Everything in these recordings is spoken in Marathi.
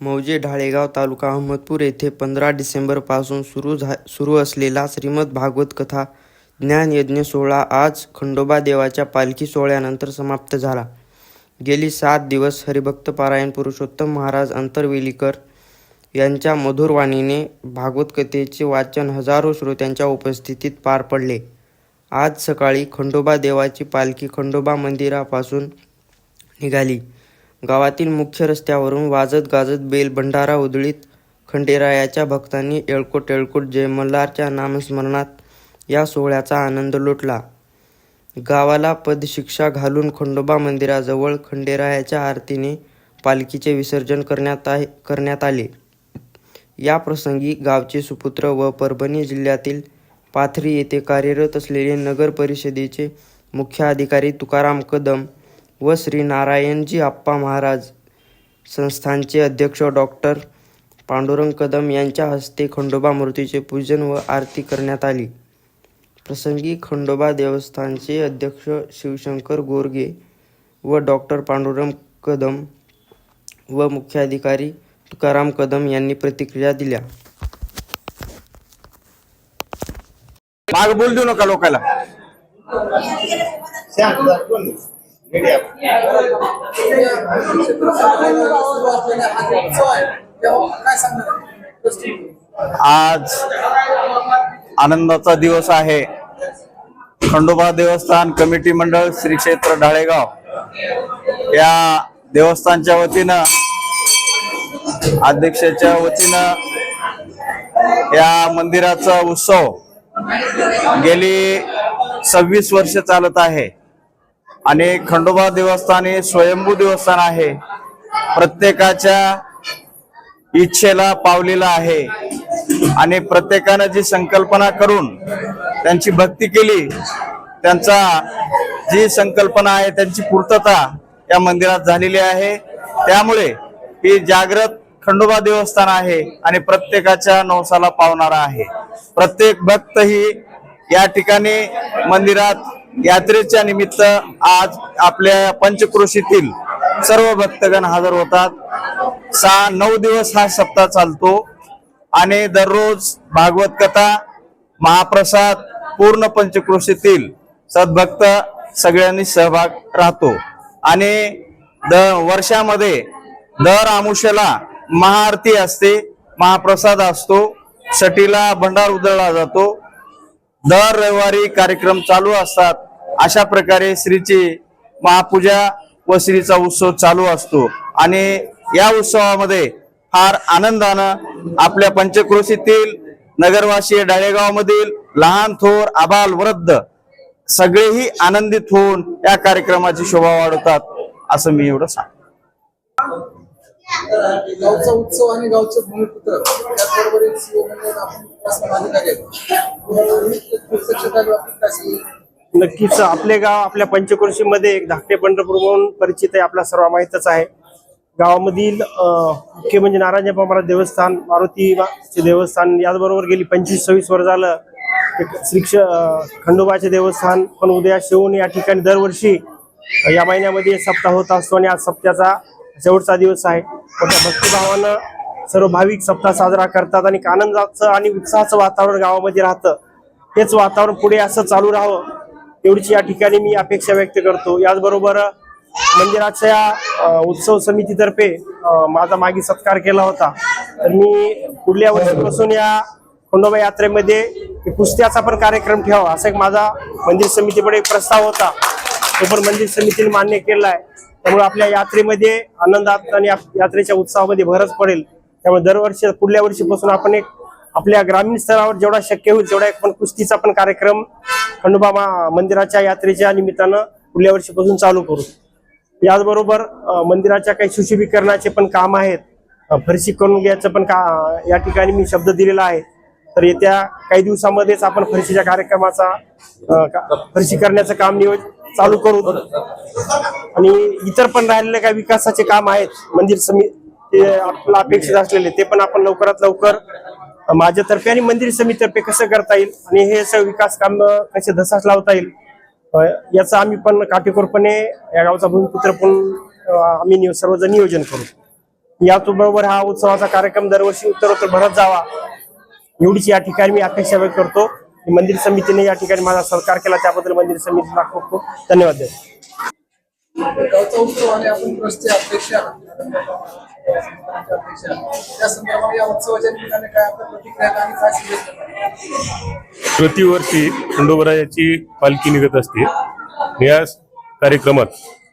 मौजे ढाळेगाव तालुका अहमदपूर येथे पंधरा डिसेंबरपासून सुरू झा सुरू असलेला श्रीमद भागवत कथा ज्ञानयज्ञ सोहळा आज खंडोबा देवाच्या पालखी सोहळ्यानंतर समाप्त झाला. गेली सात दिवस हरिभक्त पारायण पुरुषोत्तम महाराज अंतरवेलीकर यांच्या मधुरवाणीने भागवत कथेचे वाचन हजारो श्रोत्यांच्या उपस्थितीत पार पडले. आज सकाळी खंडोबा देवाची पालखी खंडोबा मंदिरापासून निघाली. गावातील मुख्य रस्त्यावरून वाजत गाजत बेल भंडारा उधळीत खंडेरायाच्या भक्तांनी येळकोट येळकोट जय मल्हारच्या नामस्मरणात या सोहळ्याचा आनंद लुटला. गावाला पदशिक्षा घालून खंडोबा मंदिराजवळ खंडेरायाच्या आरतीने पालखीचे विसर्जन करण्यात आहे करण्यात आले. या प्रसंगी गावचे सुपुत्र व परभणी जिल्ह्यातील पाथरी येथे कार्यरत असलेले नगर परिषदेचे मुख्य अधिकारी तुकाराम कदम व श्री नारायणजी आप्पा महाराज संस्थानचे अध्यक्ष डॉक्टर पांडुरंग कदम यांच्या हस्ते खंडोबा मूर्तीचे पूजन व आरती करण्यात आली. प्रसंगी खंडोबा देवस्थानचे अध्यक्ष शिवशंकर गोरगे व डॉक्टर पांडुरंग कदम व मुख्याधिकारी तुकाराम कदम यांनी प्रतिक्रिया दिल्या. माग बोल देऊ नका लोकांना आज आनंदाचा दिवस आहे. खंडोबा देवस्थान कमिटी मंडळ श्री क्षेत्र ढाळेगाव. या देवस्थानच्या वतीनं अध्यक्षाच्या वतीनं या मंदिराचा उत्सव गेली सव्वीस वर्ष चालत आहे. आणि खंडोबा देवस्थान हे स्वयंभू देवस्थान आहे. प्रत्येकाच्या इच्छेला पावलेला आहे. आणि प्रत्येकानं जी संकल्पना करून त्यांची भक्ती केली त्यांचा जी संकल्पना आहे त्यांची पूर्तता या मंदिरात झालेली आहे. त्यामुळे ही जागृत खंडोबा देवस्थान आहे आणि प्रत्येकाच्या नवसाला पावणारा आहे. प्रत्येक भक्त ही या ठिकाणी मंदिरात यात्रेच्या निमित्त आज आपल्या पंचक्रोशीतील सर्व भक्तगण हजर होतात. सहा नऊ दिवस हा सप्ताह चालतो आणि दररोज भागवत कथा महाप्रसाद पूर्ण पंचक्रोशीतील सद्भक्त सगळ्यांनी सहभाग राहतो. आणि द वर्षामध्ये दर आमुष्याला महाआरती असते महाप्रसाद असतो सटीला भंडार उधळला जातो. दर रविवारी कार्यक्रम चालू असतात. अशा प्रकारे श्रीची महापूजा व श्रीचा उत्सव चालू असतो. आणि या उत्सवामध्ये फार आनंदानं आपल्या पंचक्रोशीतील नगरवासी डाळेगावमधील लहान थोर आबाल वृद्ध सगळेही आनंदित होऊन या कार्यक्रमाची शोभा वाढवतात असं मी एवढं सांग गावचा उत्सव आणि गावचे भूमिपुत्र त्याचबरोबर नक्कीच. आपले गाव आपल्या पंचक्रोशीमध्ये एक धाकटे पंढरपूर म्हणून परिचित आहे. आपला सर्व माहीतच आहे. गावामधील मुख्य म्हणजे नारायण महाराज देवस्थान मारुतीचे देवस्थान याचबरोबर गेली पंचवीस सव्वीस वर्ष झालं. एक श्री खंडोबाचे देवस्थान पण उद्या शिवून या ठिकाणी दरवर्षी या महिन्यामध्ये सप्ताह होत असतो आणि आज सप्त्याचा शेवटचा दिवस आहे. मोठ्या भक्तिभावानं सर्व भाविक सप्ताह साजरा करतात आणि आनंदाचं आणि उत्साहाचं वातावरण गावामध्ये राहतं. हेच वातावरण पुढे असं चालू राहावं एवढीची या ठिकाणी मी अपेक्षा व्यक्त करतो. याचबरोबर मंदिराच्या उत्सव समितीतर्फे माझा मागे सत्कार केला होता. तर मी पुढल्या वर्षीपासून या खंडोबा यात्रेमध्ये कुस्त्याचा पण कार्यक्रम ठेवावा असा एक माझा मंदिर समितीकडे एक प्रस्ताव होता. तो पण मंदिर समितीने मान्य केला आहे त्यामुळे आपल्या यात्रेमध्ये आनंदात आणि यात्रेच्या उत्साहामध्ये भरच पडेल. त्यामुळे दरवर्षी पुढल्या वर्षीपासून आपण एक आपल्या ग्रामीण स्तरावर जेवढा शक्य होईल तेवढा एक पण कुस्तीचा पण कार्यक्रम खंडोबा मंदिराच्या यात्रेच्या निमित्तानं पुढल्या वर्षीपासून चालू करू. याचबरोबर मंदिराच्या काही सुशोभीकरणाचे पण काम आहेत. फरशी करून घ्यायचं पण का या ठिकाणी मी शब्द दिलेला आहे. तर येत्या काही दिवसामध्येच आपण फरशीच्या कार्यक्रमाचा फरशी करण्याचं काम नियोज चालू करू. आणि इतर पण राहिलेले काही विकासाचे काम आहेत. मंदिर समिती ते आपल्याला अपेक्षित असलेले ते पण आपण लवकरात लवकर माझ्यातर्फे आणि मंदिर समितीतर्फे कसं करता येईल आणि हे सगळं विकास काम कसे धसास लावता येईल याचा आम्ही पण काटेकोरपणे या गावचा भूमिपुत्र पण आम्ही सर्वजण नियोजन करू. याचबरोबर हा उत्सवाचा कार्यक्रम दरवर्षी उत्तरोत्तर भरत जावा एवढीच या ठिकाणी मी अपेक्षा व्यक्त करतो. मंदिर समितीने या ठिकाणी माझा सहकार केला त्याबद्दल मंदिर समितीला खूप खूप धन्यवाद. देतो प्रतिवर्षी खंडोबरायाची पालखी निघत असते. या कार्यक्रमात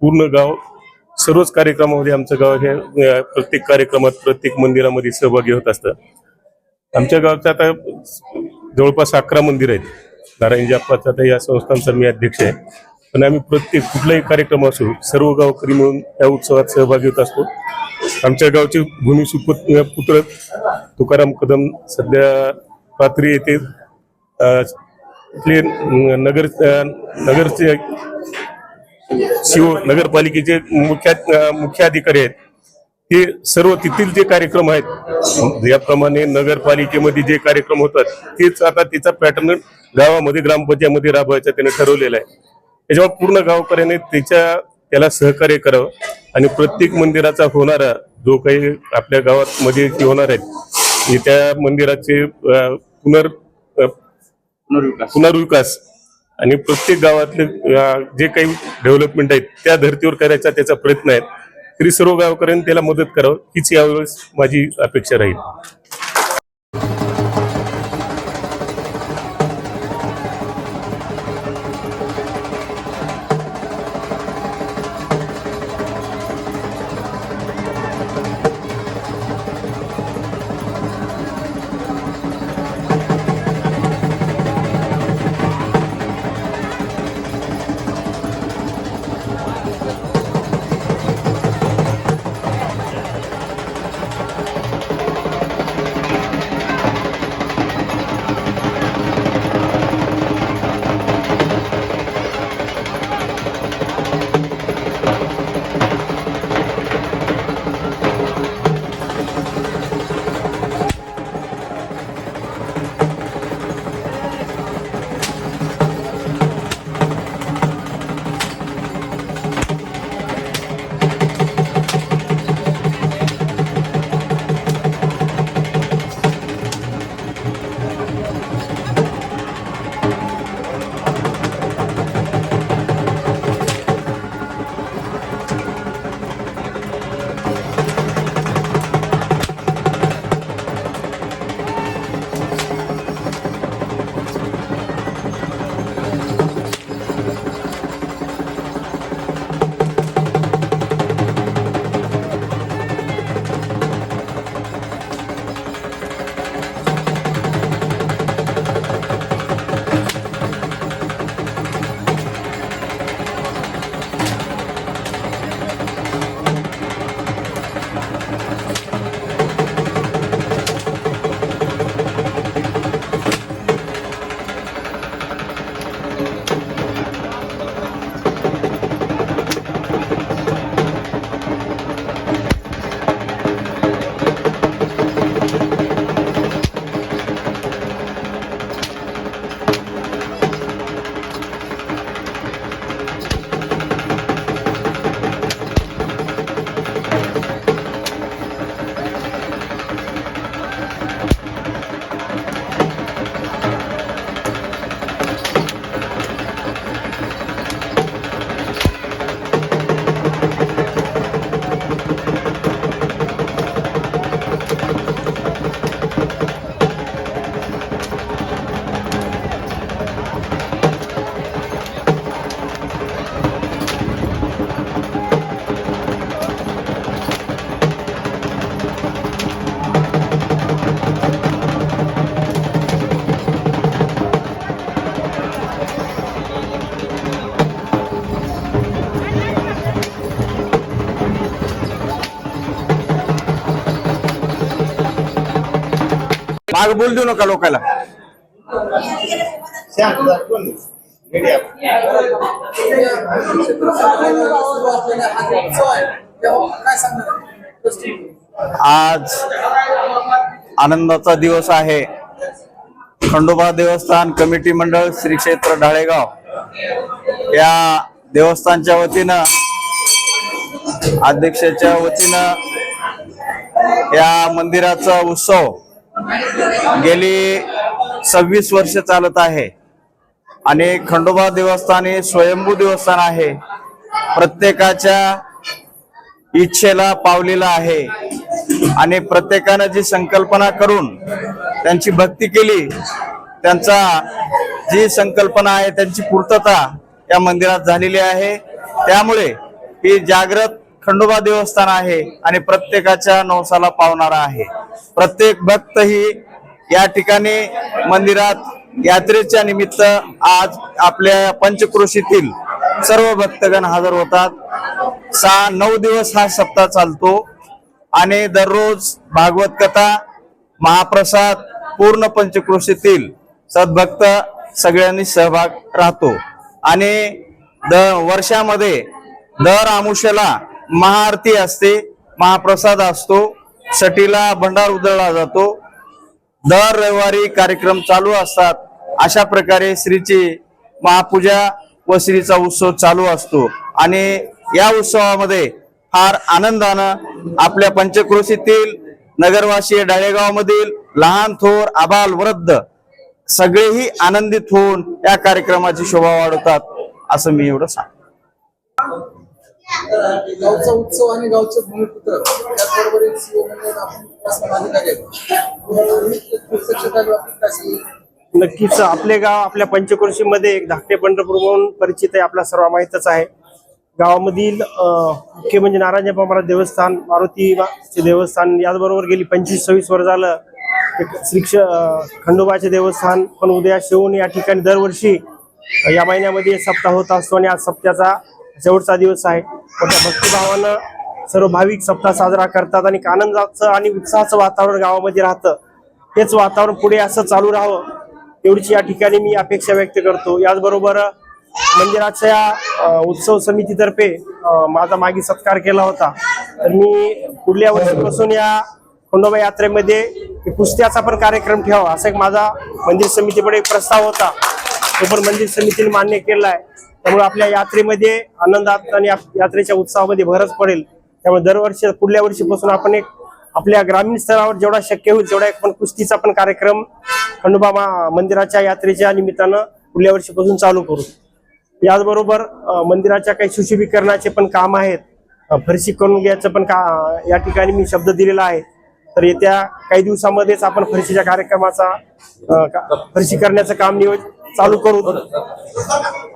पूर्ण गाव सर्वच कार्यक्रमामध्ये आमचं गाव हे प्रत्येक कार्यक्रमात प्रत्येक मंदिरामध्ये सहभागी होत असतं. आमच्या गावचं आता जवळपास अकरा मंदिर आहेत. नारायण अप्पाचं आता या संस्थांचा मी अध्यक्ष आहे. पण आम्ही प्रत्येक कुठलाही कार्यक्रम असो सर्व गावकरी मिळून या उत्सवात सहभागी होत असतो. आमच्या गावचे भूमिसुपुत पुत्र तुकाराम कदम सध्या पात्री येथे नगर नगरचे शिव नगरपालिकेचे मुख्या मुख्य अधिकारी आहेत. ते सर्व तेथील जे कार्यक्रम आहेत याप्रमाणे नगरपालिकेमध्ये जे कार्यक्रम होतात तेच आता त्याचा पॅटर्न गावामध्ये ग्रामपंचायतमध्ये राबवायचा त्याने ठरवलेला आहे. त्याच्यामुळे पूर्ण गावकऱ्याने त्याच्या त्याला सहकार्य करावं. आणि प्रत्येक मंदिराचा होणारा जो काही आपल्या गावात मध्ये होणार आहेत त्या मंदिराचे पुनर पुनर्विकास. आणि प्रत्येक गावातले जे काही डेव्हलपमेंट आहेत त्या धर्तीवर करायचा त्याचा प्रयत्न आहे. तरी सर्व गावकऱ्यांनी त्याला मदत करावं हीच यावेळेस माझी अपेक्षा राहील. माग बोल देऊ नका लोकांना आज आनंदाचा दिवस आहे. खंडोबा देवस्थान कमिटी मंडळ श्री क्षेत्र ढाळेगाव. या देवस्थानच्या वतीनं अध्यक्षाच्या वतीनं या मंदिराचा उत्सव गेली सव्वीस वर्ष चालत आहे. आणि खंडोबा देवस्थान हे स्वयंभू देवस्थान आहे. प्रत्येकाच्या इच्छेला पावलेला आहे. आणि प्रत्येकानं जी संकल्पना करून त्यांची भक्ती केली त्यांचा जी संकल्पना आहे त्यांची पूर्तता या मंदिरात झालेली आहे. त्यामुळे ही जागृत खंडोबा देवस्थान आहे आणि प्रत्येकाच्या नवसाला पावणारा आहे. प्रत्येक भक्त ही या ठिकाणी मंदिरात यात्रेच्या निमित्त आज आपल्या पंचक्रोशीतील सर्व भक्तगण हजर होतात. सहा नऊ दिवस हा सप्ताह चालतो आणि दररोज भागवत कथा महाप्रसाद पूर्ण पंचक्रोशीतील सद्भक्त सगळ्यांनी सहभाग राहतो. आणि द वर्षामध्ये दर आमुष्याला महाआरती असते महाप्रसाद असतो सटीला भंडार उधळला जातो. दर रविवारी कार्यक्रम चालू असतात. अशा प्रकारे श्रीची महापूजा व श्रीचा उत्सव चालू असतो. आणि या उत्सवामध्ये फार आनंदानं आपल्या पंचक्रोशीतील नगरवासी डाळेगावमधील लहान थोर आबाल वृद्ध सगळेही आनंदित होऊन या कार्यक्रमाची शोभा वाढवतात असं मी एवढं सांग गावचा उत्सव आणि गावचे भूमिपुत्र त्याचबरोबर एक सीओ म्हणून आपण अधिकारी नक्कीच आपले गाव आपल्या पंचक्रोशीमध्ये एक धाकटे पंढरपूर म्हणून परिचित आहे आपला सर्व माहीतच आहे. गावामधील मुख्य म्हणजे नारायण महाराज देवस्थान मारुतीचे देवस्थान याचबरोबर गेली पंचवीस सव्वीस वर्ष झालं. एक श्री खंडोबाचे देवस्थान पण उद्या शिवून या ठिकाणी दरवर्षी या महिन्यामध्ये सप्ताह होत असतो आणि आज सप्त्याचा शेवटचा दिवस आहे. मोठ्या भक्तिभावानं सर्व भाविक सप्ताह साजरा करतात आणि आनंदाचं आणि उत्साहाचं वातावरण गावामध्ये राहतं. हेच वातावरण पुढे असं चालू राहावं एवढीची या ठिकाणी मी अपेक्षा व्यक्त करतो. याचबरोबर मंदिराच्या उत्सव समितीतर्फे माझा मागे सत्कार केला होता. तर मी पुढल्या वर्षीपासून या खंडोबा यात्रेमध्ये कुस्त्याचा पण कार्यक्रम ठेवावा असा एक माझा मंदिर समितीकडे एक प्रस्ताव होता. तो पण मंदिर समितीने मान्य केला आहे त्यामुळे आपल्या यात्रेमध्ये आनंदात आणि यात्रेच्या उत्साहामध्ये भरच पडेल. त्यामुळे दरवर्षी पुढल्या वर्षीपासून आपण एक आपल्या ग्रामीण स्तरावर जेवढा शक्य होईल तेवढा एक पण कुस्तीचा पण कार्यक्रम खंडोबा मंदिराच्या यात्रेच्या निमित्तानं पुढल्या वर्षीपासून चालू करू. याचबरोबर मंदिराच्या काही सुशोभीकरणाचे पण काम आहेत. फरशी करून घ्यायचं पण का या ठिकाणी मी शब्द दिलेला आहे. तर येत्या काही दिवसामध्येच आपण फरशीच्या कार्यक्रमाचा का- फरशी करण्याचं काम नियोजित चालू करू.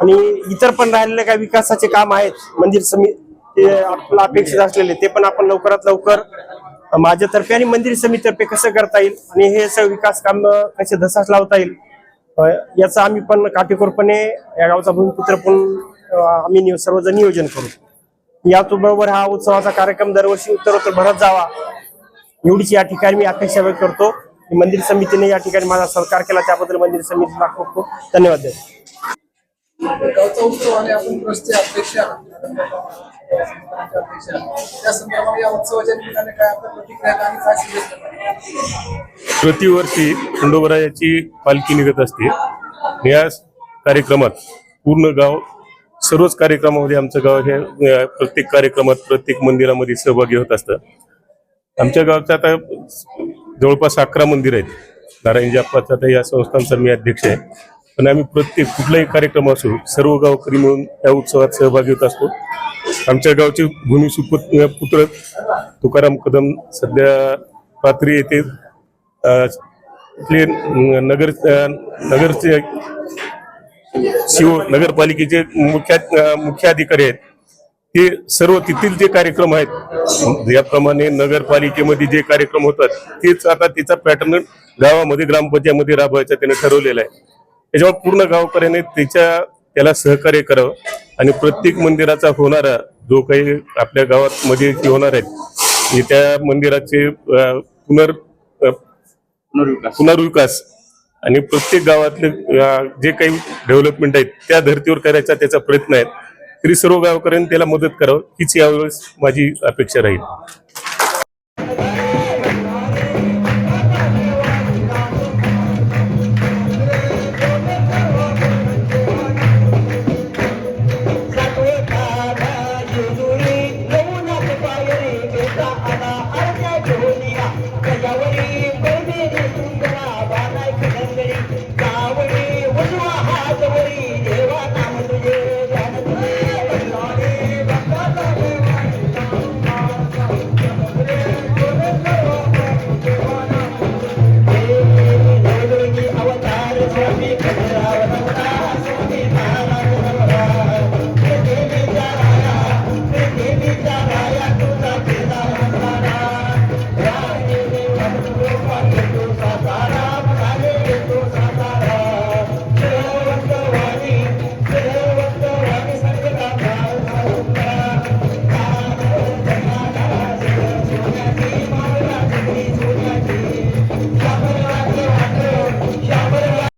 आणि इतर पण राहिलेले काही विकासाचे काम आहेत मंदिर समिती ते आपल्याला अपेक्षित असलेले ते पण आपण लवकरात लवकर माझ्यातर्फे आणि मंदिर समितीतर्फे कसं करता येईल आणि हे सगळं विकास काम कसे धसास लावता येईल याचा आम्ही पण काटेकोरपणे या गावचा भूमिपुत्र पण आम्ही सर्वजण नियोजन करू. याचबरोबर हा उत्सवाचा कार्यक्रम दरवर्षी उत्तरोत्तर भरत जावा एवढीच या ठिकाणी मी अपेक्षा व्यक्त करतो. मंदिर समितीने या ठिकाणी माझा सहकार केला. त्याबद्दल मंदिर समितीला खूप खूप धन्यवाद? प्रतिवर्षी खंडोबरायाची पालखी निघत असते. या कार्यक्रमात पूर्ण गाव सर्वच कार्यक्रमामध्ये आमचं गाव हे प्रत्येक कार्यक्रमात प्रत्येक मंदिरामध्ये सहभागी होत असतं. आमच्या गावचं आता जवळपास अकरा मंदिर आहेत. नारायणजी अप्पाचं तर या संस्थांचा मी अध्यक्ष आहे. पण आम्ही प्रत्येक कुठलाही कार्यक्रम असो सर्व गावकरी मिळून या उत्सवात सहभागी होत असतो. आमच्या गावचे भूमिसुपुत पुत्र तुकाराम कदम सध्या पात्री येथे अ, नगर नगरचे शिव नगरपालिकेचे मुख्या मुख्य अधिकारी आहेत. ते सर्व तेथील जे कार्यक्रम आहेत याप्रमाणे नगरपालिकेमध्ये जे कार्यक्रम होतात तेच आता तिचा पॅटर्न गावामध्ये ग्रामपंचायतमध्ये राबवायचा त्याने ठरवलेला आहे. त्याच्यावर पूर्ण गावकऱ्याने त्याच्या त्याला सहकार्य करावं आणि प्रत्येक मंदिराचा होणारा जो काही आपल्या गावात मध्ये होणार आहेत हे त्या मंदिराचे पुनर पुनर्विकास. आणि प्रत्येक गावातले जे काही डेव्हलपमेंट आहेत त्या धर्तीवर करायचा त्याचा प्रयत्न आहे. तरी सर्व गावकऱ्यांनी त्याला मदत करावं हीच यावेळेस माझी अपेक्षा राहील.